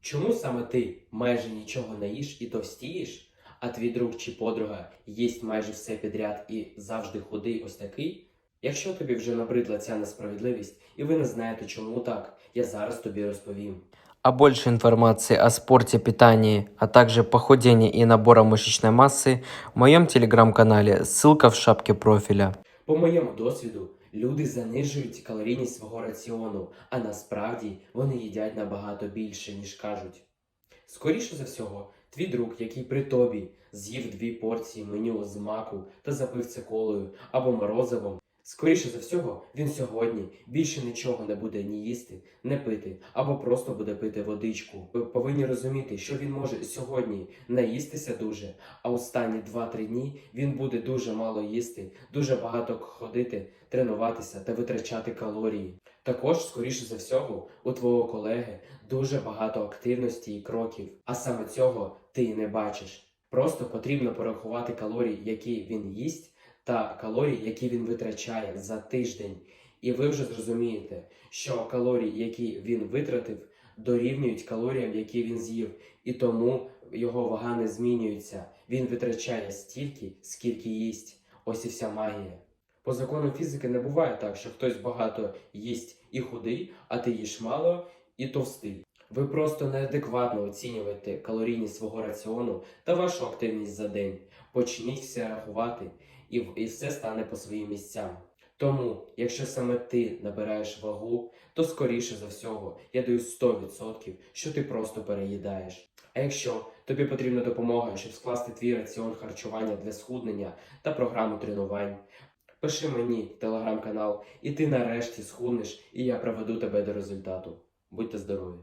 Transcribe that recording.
Чому саме ти майже нічого не їш і товстієш, а твій друг чи подруга їсть майже все підряд і завжди худий ось такий? Якщо тобі вже набридла ця несправедливість, і ви не знаєте, чому так, я зараз тобі розповім. А больше информации о спорте, питании, а также похудении и набора мышечной массы в моем телеграм-канале, ссылка в шапке профиля. По моєму досвіду, люди занижують калорійність свого раціону, а насправді вони їдять набагато більше, ніж кажуть. Скоріше за всього, твій друг, який при тобі з'їв дві порції меню з маку та запив це колою або морозивом, скоріше за всього, він сьогодні більше нічого не буде ні їсти, не пити, або просто буде пити водичку. Ви повинні розуміти, що він може сьогодні наїстися дуже, а останні 2-3 дні він буде дуже мало їсти, дуже багато ходити, тренуватися та витрачати калорії. Також, скоріше за всього, у твого колеги дуже багато активності і кроків, а саме цього ти і не бачиш. Просто потрібно порахувати калорії, які він їсть, та калорії, які він витрачає за тиждень. І ви вже зрозумієте, що калорії, які він витратив, дорівнюють калоріям, які він з'їв, і тому його вага не змінюється. Він витрачає стільки, скільки їсть. Ось і вся магія. По закону фізики не буває так, що хтось багато їсть і худий, а ти їш мало і товстий. Ви просто неадекватно оцінюєте калорійність свого раціону та вашу активність за день. Почніть все рахувати, і, і все стане по своїм місцям. Тому, якщо саме ти набираєш вагу, то скоріше за всього я даю 100%, що ти просто переїдаєш. А якщо тобі потрібна допомога, щоб скласти твій раціон харчування для схуднення та програму тренувань, пиши мені в телеграм-канал, і ти нарешті схуднеш, і я проведу тебе до результату. Будьте здорові!